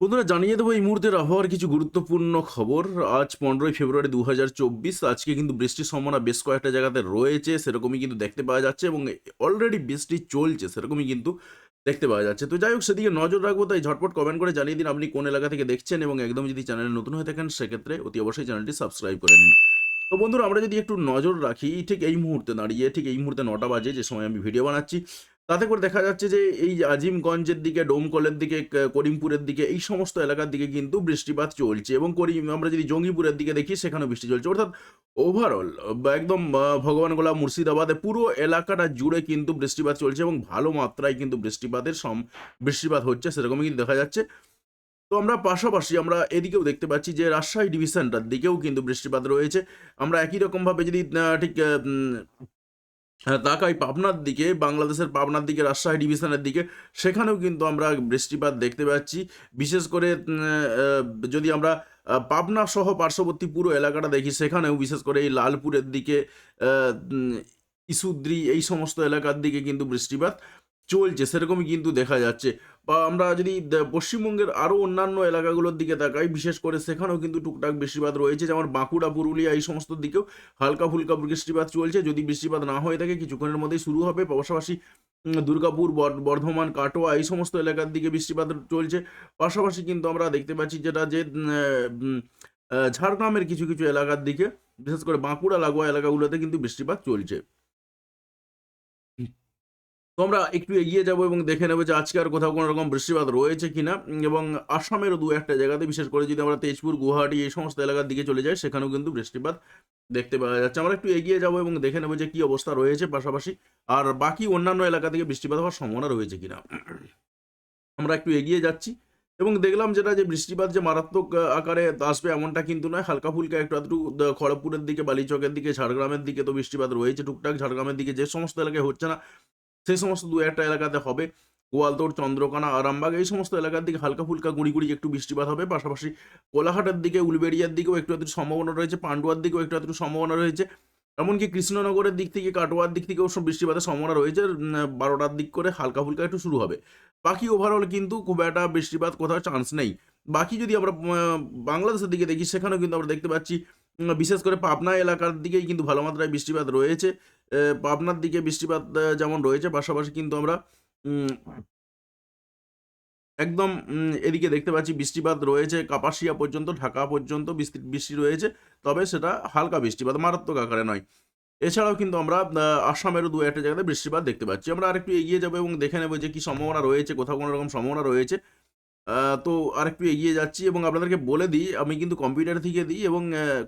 বন্ধুরা, জানিয়ে দেবো এই মুহূর্তের আবহাওয়ার কিছু গুরুত্বপূর্ণ খবর। আজ পনেরোই ফেব্রুয়ারি দু হাজার চব্বিশ, আজকে কিন্তু বৃষ্টির সম্ভাবনা বেশ কয়েকটা জায়গাতে রয়েছে, সেরকমই কিন্তু দেখতে পাওয়া যাচ্ছে এবং অলরেডি বৃষ্টি চলছে, সেরকমই কিন্তু দেখতে পাওয়া যাচ্ছে। তো যাই হোক, সেদিকে নজর রাখব, তাই ঝটপট কমেন্ট করে জানিয়ে দিন আপনি কোন এলাকা থেকে দেখছেন এবং একদম যদি চ্যানেলে নতুন হয়ে থাকেন, সেক্ষেত্রে অতি অবশ্যই চ্যানেলটি সাবস্ক্রাইব করে নিন। তো বন্ধুরা, আমরা যদি একটু নজর রাখি, ঠিক এই মুহূর্তে দাঁড়িয়ে, ঠিক এই মুহূর্তে নটা বাজে, যে সময় আমি ভিডিও বানাচ্ছি তাতে করে দেখা যাচ্ছে যে এই আজিমগঞ্জের দিকে, ডোমকলের দিকে করিমপুরের দিকে, এই সমস্ত এলাকার দিকে কিন্তু বৃষ্টিপাত চলছে এবং করিম আমরা যদি জঙ্গিপুরের দিকে দেখি, সেখানেও বৃষ্টি চলছে। অর্থাৎ ওভারঅল একদম ভগবান গোলা মুর্শিদাবাদে পুরো এলাকাটা জুড়ে কিন্তু বৃষ্টিপাত চলছে এবং ভালো মাত্রায় কিন্তু বৃষ্টিপাতের সম, বৃষ্টিপাত হচ্ছে, সেরকমই কিন্তু দেখা যাচ্ছে। তো আমরা পাশাপাশি আমরা এদিকেও দেখতে পাচ্ছি যে রাজশাহী ডিভিশনটার দিকেও কিন্তু বৃষ্টিপাত রয়েছে। আমরা একই রকমভাবে যদি ঠিক তাকাই পাবনার দিকে, বাংলাদেশের পাবনার দিকে, রাজশাহী ডিভিশনের দিকে, সেখানেও কিন্তু আমরা বৃষ্টিপাত দেখতে পাচ্ছি। বিশেষ করে যদি আমরা পাবনা সহ পার্শ্ববর্তী পুরো এলাকাটা দেখি, সেখানেও বিশেষ করে এই লালপুরের দিকে ইসুদ্রি, এই সমস্ত এলাকার দিকে কিন্তু বৃষ্টিপাত চলছে, সেরকমই কিন্তু দেখা যাচ্ছে। বা আমরা যদি পশ্চিমবঙ্গের আরও অন্যান্য এলাকাগুলোর দিকে তাকাই, বিশেষ করে সেখানেও কিন্তু টুকটাক বৃষ্টিপাত রয়েছে। যেমন বাঁকুড়া, পুরুলিয়া এই সমস্ত দিকেও হালকা ফুলকা বৃষ্টিপাত চলছে। যদি বৃষ্টিপাত না হয়ে থাকে, কিছুক্ষণের মধ্যেই শুরু হবে। পাশাপাশি দুর্গাপুর বর্ধমান, কাটোয়া এই সমস্ত এলাকার দিকে বৃষ্টিপাত চলছে। পাশাপাশি কিন্তু আমরা দেখতে পাচ্ছি যেটা যে ঝাড়গ্রামের কিছু কিছু এলাকার দিকে, বিশেষ করে বাঁকুড়া লাগোয়া এলাকাগুলোতে কিন্তু বৃষ্টিপাত চলছে। তো আমরা একটু এগিয়ে যাব এবং দেখে নেব যে আজকে আর কোথাও কোনো রকম বৃষ্টিপাত রয়েছে কিনা। এবং আসামেরও দু একটা জায়গাতে, বিশেষ করে যদি আমরা তেজপুর, গুয়াহাটি এই সমস্ত এলাকার দিকে চলে যাই, সেখানেও কিন্তু বৃষ্টিপাত দেখতে পাওয়া যাচ্ছে। আমরা একটু এগিয়ে যাব এবং দেখে নেব যে কি অবস্থা রয়েছে পাশাপাশি, আর বাকি অন্যান্য এলাকা থেকে বৃষ্টিপাত হওয়ার সম্ভাবনা রয়েছে কিনা। আমরা একটু এগিয়ে যাচ্ছি এবং দেখলাম যেটা যে বৃষ্টিপাত যে মারাত্মক আকারে আসবে এমনটা কিন্তু নয়। হালকা ফুলকা একটু আধটু খড়গপুরের দিকে, বালিচকের দিকে, ঝাড়গ্রামের দিকে তো বৃষ্টিপাত রয়েছে টুকটাক। ঝাড়গ্রামের দিকে যে সমস্ত এলাকায় হচ্ছে না সেই সমস্ত দু একটা এলাকাতে হবে। গোয়ালতোড় চন্দ্রকোনা, আরামবাগ এই সমস্ত এলাকার দিকে হালকা ফুলকা গুঁড়ি গুঁড়ি একটু বৃষ্টিপাত হবে। পাশাপাশি কোলাঘাটের দিকে, উলবেড়িয়ার দিকেও একটু একটু সম্ভাবনা রয়েছে। পান্ডুয়ার দিকেও একটু একটু সম্ভাবনা রয়েছে। এমনকি কৃষ্ণনগরের দিক থেকে, কাটোয়ার দিক থেকেও সব বৃষ্টিপাতের সম্ভাবনা রয়েছে। বারোটার দিক করে হালকা ফুলকা একটু শুরু হবে। বাকি ওভারঅল কিন্তু খুব একটা বৃষ্টিপাত কোথাও চান্স নেই। বাকি যদি আমরা বাংলাদেশের দিকে দেখি, সেখানেও কিন্তু আমরা দেখতে পাচ্ছি বিশেষ করে পাবনা এলাকার দিকেই কিন্তু ভালো মাত্রায় বৃষ্টিপাত রয়েছে। পাবনার দিকে বৃষ্টিপাত যেমন রয়েছে, পাশাপাশি কিন্তু আমরা একদম এদিকে দেখতে পাচ্ছি বৃষ্টিপাত রয়েছে, কাপাসিয়া পর্যন্ত, ঢাকা পর্যন্ত বৃষ্টি রয়েছে, তবে সেটা হালকা বৃষ্টিপাত, মারাত্মক আকারে নয়। এছাড়াও কিন্তু আমরা আসামেরও দু একটা জায়গাতে বৃষ্টিপাত দেখতে পাচ্ছি। আমরা আরেকটু এগিয়ে যাব এবং দেখে নেব যে কি সম্ভাবনা রয়েছে, কোথাও কোনো রকম সম্ভাবনা রয়েছে। তো আরেকটু এগিয়ে যাচ্ছি এবং আপনাদেরকে বলে দিই, আমি কিন্তু কম্পিউটার থেকে দিই এবং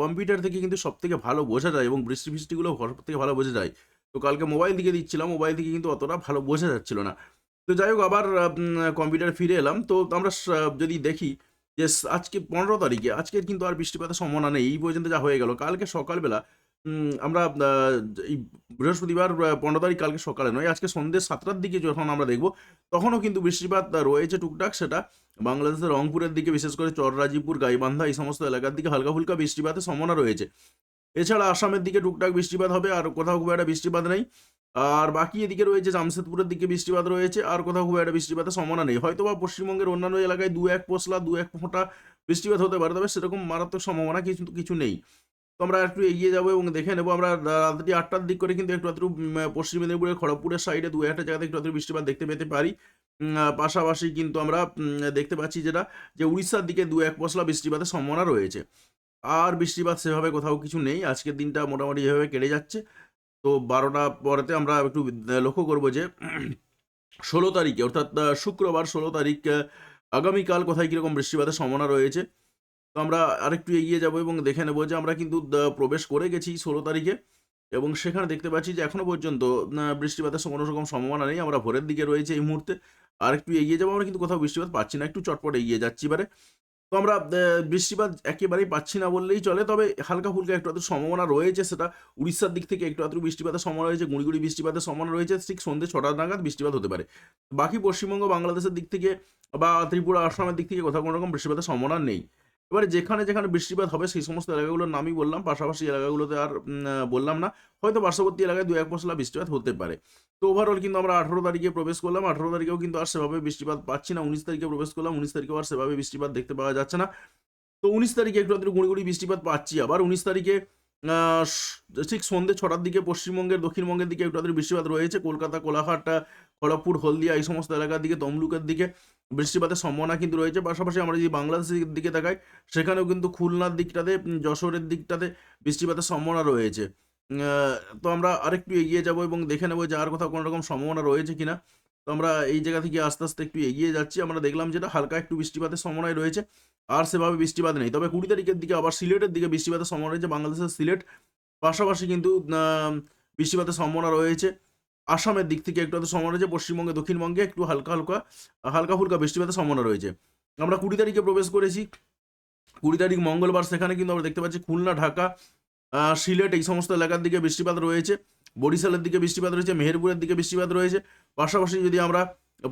কম্পিউটার থেকে কিন্তু সব থেকে ভালো বোঝা যায় এবং বৃষ্টি ফৃষ্টিগুলো সব থেকে ভালো বোঝা যায়। তো কালকে মোবাইল থেকে দিচ্ছিলাম মোবাইল থেকে কিন্তু অতটা ভালো বোঝা যাচ্ছিল না। তো যাই হোক, আবার কম্পিউটার ফিরে এলাম। তো আমরা যদি দেখি যে আজকে পনেরো তারিখে আজকে কিন্তু আর বৃষ্টিপাতের সম্ভাবনা নেই, এই পর্যন্ত যা হয়ে গেল। কালকে সকালবেলা আমরা এই বৃহস্পতিবার পনেরো তারিখ কালকে সকালে নয়, আজকে সন্ধ্যে সাতটার দিকে যখন আমরা দেখব, তখনও কিন্তু বৃষ্টিপাত রয়েছে টুকটাক সেটা। বাংলাদেশের রংপুরের দিকে বিশেষ করে চররাজিপুর গাইবান্ধা, এই সমস্ত এলাকার দিকে হালকা ফুলকা বৃষ্টিপাতের সম্ভাবনা রয়েছে। এছাড়া আসামের দিকে টুকটাক বৃষ্টিপাত হবে, আর কোথাও খুব একটা বৃষ্টিপাত নেই। আর বাকি এদিকে রয়েছে জামশেদপুরের দিকে বৃষ্টিপাত রয়েছে, আর কোথাও খুব একটা বৃষ্টিপাতের সম্ভাবনা নেই। হয়তো বা পশ্চিমবঙ্গের অন্যান্য এলাকায় দু এক পশলা দু এক ফোঁটা বৃষ্টিপাত হতে পারে, তবে সেরকম মারাত্মক সম্ভাবনা কিছু কিছু নেই। আমরা একটু এগিয়ে যাব এবং দেখে নেব। আমরা রাত্রি আটটার দিক করে কিন্তু একটু একটু পশ্চিম মেদিনীপুরের খড়গপুরের সাইডে দু একটা জায়গাতে একটু একটু বৃষ্টিপাত দেখতে পেতে পারি। পাশাপাশি কিন্তু আমরা দেখতে পাচ্ছি যেটা, যে উড়িষ্যার দিকে দু এক পশলা বৃষ্টিপাতের সম্ভাবনা রয়েছে। আর বৃষ্টিপাত সেভাবে কোথাও কিছু নেই। আজকের দিনটা মোটামুটি এভাবে কেটে যাচ্ছে, তো বারোটা পরেতে আমরা একটু লক্ষ্য করব যে, ষোলো তারিখে, অর্থাৎ শুক্রবার ষোলো তারিখ আগামীকাল কোথায় কীরকম বৃষ্টিপাতের সম্ভাবনা রয়েছে। তো আমরা আরেকটু এগিয়ে যাব এবং দেখে নেব যে আমরা কিন্তু প্রবেশ করে গেছি ষোলো তারিখে এবং সেখানে দেখতে পাচ্ছি যে এখনও পর্যন্ত বৃষ্টিপাতের কোনো রকম সম্ভাবনা নেই। আমরা ভোরের দিকে রয়েছে এই মুহূর্তে। আর একটু এগিয়ে যাব, আমরা কিন্তু কোথাও বৃষ্টিপাত পাচ্ছি না। একটু চটপট এগিয়ে যাচ্ছি এবারে। তো আমরা বৃষ্টিপাত একেবারেই পাচ্ছি না বললেই চলে, তবে হালকা ফুলকা একটু আধটু সম্ভাবনা রয়েছে সেটা উড়িষ্যার দিক থেকে একটু আধটু বৃষ্টিপাতের সম্ভাবনা রয়েছে গুঁড়ি গুঁড়ি বৃষ্টিপাতের সম্ভাবনা রয়েছে, ঠিক সন্ধ্যে ছটা নাগাদ বৃষ্টিপাত হতে পারে। বাকি পশ্চিমবঙ্গ, বাংলাদেশের দিক থেকে বা ত্রিপুরা, আসামের দিক থেকে কোথাও কোনো রকম বৃষ্টিপাতের সম্ভাবনা নেই। এবারে যেখানে যেখানে বৃষ্টিপাত হবে, সেই সমস্ত এলাকাগুলোর নামই বললাম। পাশাপাশি এলাকাগুলোতে আর বললাম না। হয়তো পার্শ্ববর্তী এলাকায় দু এক পশলা বৃষ্টিপাত হতে পারে। তো ওভারঅল কিন্তু আমরা আঠারো তারিখে প্রবেশ করলাম। আঠারো তারিখেও কিন্তু আর সেভাবে বৃষ্টিপাত পাচ্ছি না। উনিশ তারিখে প্রবেশ করলাম। উনিশ তারিখেও আর সেভাবে বৃষ্টিপাত দেখতে পাওয়া যাচ্ছে না। তো উনিশ তারিখে একটু একটু গুঁড়ি বৃষ্টিপাত পাচ্ছি আবার। উনিশ তারিখে ঠিক সন্ধ্যে ছটার দিকে পশ্চিমবঙ্গের, দক্ষিণবঙ্গের দিকে একটু আধটু বৃষ্টিপাত রয়েছে। কলকাতা, কোলাঘাট খড়গপুর, হলদিয়া এই সমস্ত এলাকার দিকে, তমলুকের দিকে বৃষ্টিপাতের সম্ভাবনা কিন্তু রয়েছে। পাশাপাশি আমরা যদি বাংলাদেশের দিকে তাকাই, সেখানেও কিন্তু খুলনার দিকটাতে যশোরের দিকটাতে বৃষ্টিপাতের সম্ভাবনা রয়েছে। তো আমরা আরেকটু এগিয়ে যাব এবং দেখে নেব যে আর কোথাও কোনো রকম সম্ভাবনা রয়েছে কিনা। তো আমরা এই জায়গা থেকে আস্তে আস্তে একটু এগিয়ে যাচ্ছি। আমরা দেখলাম যেটা হালকা একটু বৃষ্টিপাতের সম্ভাবনায় রয়েছে। আর সেভাবে বৃষ্টিপাত নেই। তবে কুড়ি তারিখের দিকে আবার সিলেটের দিকে বৃষ্টিপাতের সম্ভাবনা রয়েছে, বাংলাদেশের সিলেট। পাশাপাশি কিন্তু বৃষ্টিপাতের সম্ভাবনা রয়েছে। আসামের দিক থেকে একটু হয়তো সম্ভাবনা রয়েছে, পশ্চিমবঙ্গে, দক্ষিণবঙ্গে একটু হালকা হালকা হালকা ফুলকা বৃষ্টিপাতের সম্ভাবনা রয়েছে। আমরা কুড়ি তারিখে প্রবেশ করেছি। কুড়ি তারিখ মঙ্গলবার, সেখানে কিন্তু আমরা দেখতে পাচ্ছি খুলনা, ঢাকা সিলেট এই সমস্ত এলাকার দিকে বৃষ্টিপাত রয়েছে। বরিশালের দিকে বৃষ্টিপাত রয়েছে, মেহেরপুরের দিকে বৃষ্টিপাত রয়েছে। পাশাপাশি যদি আমরা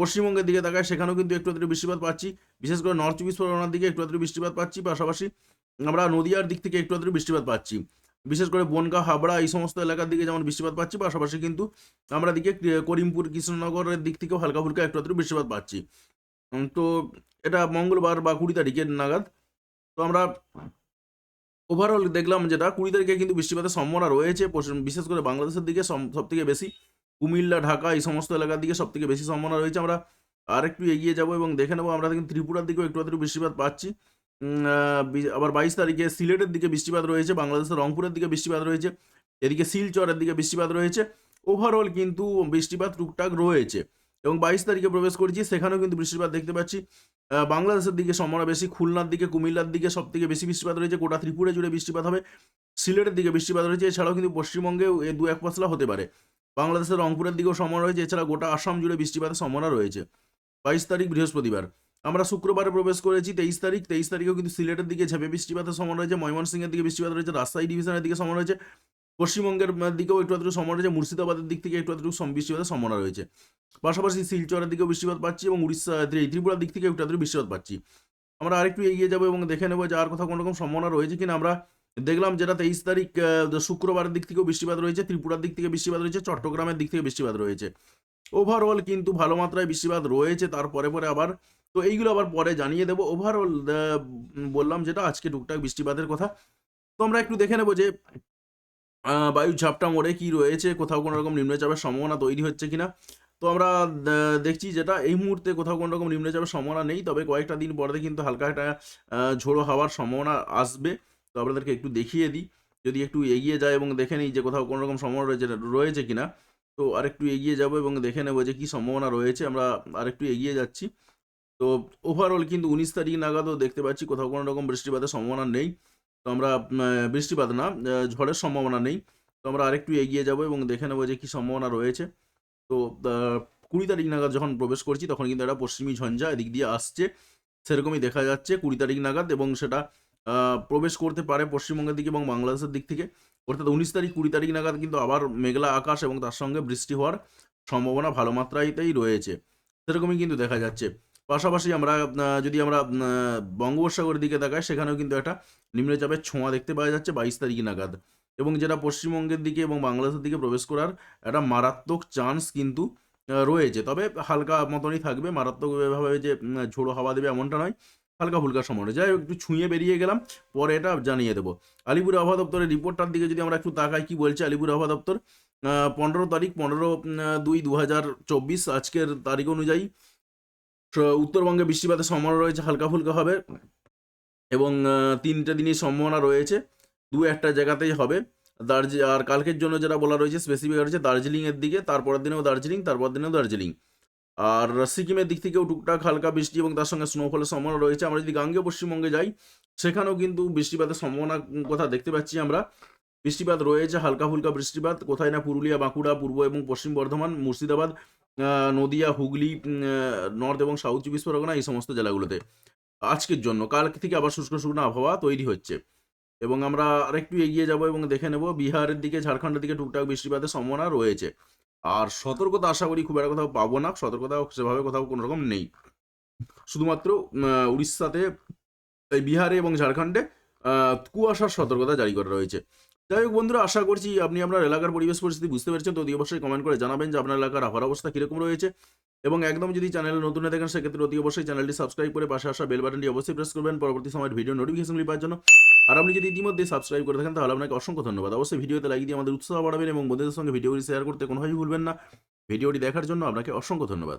পশ্চিমবঙ্গের দিকে তাকাই, সেখানেও কিন্তু একটু একটু বৃষ্টিপাত পাচ্ছি। বিশেষ করে নর্থ চব্বিশ পরগনার দিকে একটু একটু বৃষ্টিপাত পাচ্ছি। পাশাপাশি আমরা নদিয়ার দিক থেকে একটু একটু বৃষ্টিপাত পাচ্ছি। বিশেষ করে বনগাঁ, হাবড়া এই সমস্ত এলাকার দিকে যেমন বৃষ্টিপাত পাচ্ছি, পাশাপাশি কিন্তু আমরা দিকে করিমপুর, কৃষ্ণনগরের দিক থেকেও হালকা ফুলকা একটু একটু বৃষ্টিপাত পাচ্ছি। তো এটা মঙ্গলবার বা কুড়ি তারিখের নাগাদ। তো আমরা ওভারঅল দেখলাম যেটা, কুড়ি তারিখে কিন্তু বৃষ্টিপাতের সম্ভাবনা রয়েছে বিশেষ করে বাংলাদেশের দিকে সব থেকে বেশি। কুমিল্লা, ঢাকা এই সমস্ত এলাকার দিকে সব থেকে বেশি সম্ভাবনা রয়েছে। আমরা আর একটু এগিয়ে যাব এবং দেখে নেব, আমরা কিন্তু ত্রিপুরার দিকেও একটু একটু বৃষ্টিপাত পাচ্ছি। আবার বাইশ তারিখে সিলেটের দিকে বৃষ্টিপাত রয়েছে, বাংলাদেশের রংপুরের দিকে বৃষ্টিপাত রয়েছে, এদিকে শিলচরের দিকে বৃষ্টিপাত রয়েছে। ওভারঅল কিন্তু বৃষ্টিপাত টুকটাক রয়েছে এবং বাইশ তারিখে প্রবেশ করেছি, সেখানেও কিন্তু বৃষ্টিপাত দেখতে পাচ্ছি। বাংলাদেশের দিকে সম্ভাবনা বেশি, খুলনার দিকে, কুমিল্লার দিকে সব থেকে বেশি বৃষ্টিপাত রয়েছে, গোটা ত্রিপুরা জুড়ে বৃষ্টিপাত হবে। সিলেটের দিকে বৃষ্টিপাত রয়েছে, এছাড়াও কিন্তু পশ্চিমবঙ্গেও এ দু এক পশলা হতে পারে। বাংলাদেশের রংপুরের দিকেও সম্ভাবনা রয়েছে, এছাড়া গোটা আসাম জুড়ে বৃষ্টিপাতের সম্ভাবনা রয়েছে। বাইশ তারিখ বৃহস্পতিবার। আমরা শুক্রবারে প্রবেশ করেছি তেইশ তারিখ। তেইশ তারিখেও কিন্তু সিলেটের দিকে ঝেপে বৃষ্টিপাতের সম্ভাবনা রয়েছে, ময়মনসিংহের দিকে বৃষ্টিপাত রয়েছে, রাজশাহী ডিভিশনের দিকে সম্ভাবনা রয়েছে, পশ্চিমবঙ্গের দিকেও একটু একটু সম্ভাবনা রয়েছে, মুর্শিদাবাদের দিক থেকে একটু সম- বৃষ্টিপাতের সম্ভাবনা রয়েছে। পাশাপাশি শিলচরের দিকেও বৃষ্টিপাত পাচ্ছি এবং উড়িষ্যা, ত্রি- ত্রিপুরার দিক থেকে একটু একটু বৃষ্টিপাত পাচ্ছি। আমরা আরেকটু এগিয়ে যাব এবং দেখে নেব যে আর কোথাও কোনো রকম সম্ভাবনা রয়েছে কিনা। আমরা দেখলাম যেটা তেইশ তারিখ শুক্রবারের দিক থেকেও বৃষ্টিপাত রয়েছে, ত্রিপুরার দিক থেকে বৃষ্টিপাত রয়েছে, চট্টগ্রামের দিক থেকে বৃষ্টিপাত রয়েছে। ওভারঅল কিন্তু ভালো মাত্রায় বৃষ্টিপাত রয়েছে, তারপরে পরে আবার তো এইগুলো আবার পরে জানিয়ে দেবো। ওভারঅল বললাম যেটা, আজকে টুকটাক বৃষ্টিপাতের কথা। তো আমরা একটু দেখে নেব যে বায়ুর ঝাপটা মোড়ে কি রয়েছে, কোথাও কোনো রকম নিম্নচাপের সম্ভাবনা তৈরি হচ্ছে কিনা। তো আমরা দেখছি যেটা, এই মুহূর্তে কোথাও কোনো রকম নিম্নচাপের সম্ভাবনা নেই, তবে কয়েকটা দিন পরে কিন্তু হালকা একটা ঝোড়ো হওয়ার সম্ভাবনা আসবে। তো আপনাদেরকে একটু দেখিয়ে দিই, যদি একটু এগিয়ে যায় এবং দেখে নিই যে কোথাও কোনো রকম সম্ভাবনা রয়েছে রয়েছে কিনা। তো আরেকটু এগিয়ে যাব এবং দেখে নেব যে কী সম্ভাবনা রয়েছে, আমরা আরেকটু এগিয়ে যাচ্ছি। তো ওভারঅল কিন্তু উনিশ তারিখ নাগাদও দেখতে পাচ্ছি কোথাও কোনো রকম বৃষ্টিপাতের সম্ভাবনা নেই। তো আমরা বৃষ্টিপাত না ঝড়ের সম্ভাবনা নেই। তো আমরা আরেকটু এগিয়ে যাব এবং দেখে নেব যে কী সম্ভাবনা রয়েছে। তো কুড়ি তারিখ নাগাদ যখন প্রবেশ করছি তখন কিন্তু একটা পশ্চিমী ঝঞ্ঝা এদিক দিয়ে আসছে। সেরকমই দেখা যাচ্ছে কুড়ি তারিখ নাগাদ এবং সেটা প্রবেশ করতে পারে পশ্চিমবঙ্গের দিকে এবং বাংলাদেশের দিক থেকে। অর্থাৎ উনিশ তারিখ, কুড়ি তারিখ নাগাদ কিন্তু আবার মেঘলা আকাশ এবং তার সঙ্গে বৃষ্টি হওয়ার সম্ভাবনা ভালো মাত্রায়তেই রয়েছে। সেরকমই কিন্তু দেখা যাচ্ছে। পাশাপাশি আমরা যদি আমরা বঙ্গোপসাগরের দিকে তাকাই, সেখানেও কিন্তু একটা নিম্নচাপের ছোঁয়া দেখতে পাওয়া যাচ্ছে বাইশ তারিখ নাগাদ। এবং যেটা পশ্চিমবঙ্গের দিকে এবং বাংলাদেশের দিকে প্রবেশ করার একটা মারাত্মক চান্স কিন্তু রয়েছে। তবে হালকা মতনই থাকবে মারাত্মকভাবে যে ঝোড়ো হাওয়া দেবে এমনটা নয়, হালকা ফুলকা সময় যাই একটু ছুঁয়ে বেরিয়ে গেলাম, পরে এটা জানিয়ে দেবো। আলিপুর আবহাওয়া দপ্তরের রিপোর্টটার দিকে যদি আমরা একটু তাকাই, কি বলছে আলিপুর আবহাওয়া দপ্তর? পনেরো তারিখ, পনেরো দুই দু হাজার চব্বিশ, আজকের তারিখ অনুযায়ী উত্তরবঙ্গে বৃষ্টিপাতের সম্ভাবনা রয়েছে, হালকা ফুলকা হবে এবং তিনটে দিনই সম্ভাবনা রয়েছে, দু একটা জায়গাতেই হবে। দার্জি, আর কালকের জন্য যেটা বলা রয়েছে স্পেসিফিক রয়েছে দার্জিলিংয়ের দিকে, তারপরের দিনেও দার্জিলিং তারপর দিনেও দার্জিলিং। আর সিকিমের দিক থেকেও টুকটাক হালকা বৃষ্টি এবং তার সঙ্গে স্নোফলের সম্ভাবনা রয়েছে। আমরা যদি গাঙ্গে পশ্চিমবঙ্গে যাই, সেখানেও কিন্তু বৃষ্টিপাতের সম্ভাবনা কথা দেখতে পাচ্ছি আমরা। বৃষ্টিপাত রয়েছে, হালকা ফুলকা বৃষ্টিপাত। কোথায় না পুরুলিয়া, বাঁকুড়া, পূর্ব এবং পশ্চিম বর্ধমান, মুর্শিদাবাদ নদিয়া, হুগলি নর্থ এবং সাউথ চব্বিশ পরগনা এই সমস্ত জেলাগুলোতে। আজকের জন্য, কাল থেকে আবার শুষ্ক শুকনো আবহাওয়া তৈরি হচ্ছে। এবং আমরা আরেকটু এগিয়ে যাব এবং দেখে নেব বিহারের দিকে, ঝাড়খণ্ডের দিকে টুকটাক বৃষ্টিপাতের সম্ভাবনা রয়েছে। আর সতর্কতা আশা করি খুব একটা কোথাও পাবো না সতর্কতা সেভাবে কোথাও কোনো রকম নেই। শুধুমাত্র উড়িষ্যাতে বিহারে এবং ঝাড়খণ্ডে কুয়াশার সতর্কতা জারি করা রয়েছে। যাই হোক বন্ধুরা, আশা করছি আপনি আপনার এলাকার পরিবেশ পরিস্থিতি বুঝতে পেরেছেন। তো অতি অবশ্যই কমেন্ট করে জানাবেন যে আপনার এলাকার আবহাওয়ার অবস্থা কীরকম রয়েছে। এবং একদম যদি চ্যানেলে নতুন হয়ে থাকেন, সেক্ষেত্রে অতি অবশ্যই চ্যানেলটি সাবস্ক্রাইব করে পাশে আসা বেল বাটনটি অবশ্যই প্রেস করবেন। পরবর্তী সময়ের ভিডিও নোটিফিকেশনগুলি পাওয়ার জন্য। আর আপনি যদি ইতিমধ্যে সাবস্ক্রাইব করে থাকেন, তাহলে আপনাকে অসংখ্য ধন্যবাদ। অবশ্যই ভিডিওতে লাইক দিয়ে আমাদের উৎসাহ বাড়াবেন এবং বন্ধুদের সঙ্গে ভিডিওগুলি শেয়ার করতে কোনোভাবেই ভুলবেন না। ভিডিওটি দেখার জন্য আপনাকে অসংখ্য ধন্যবাদ।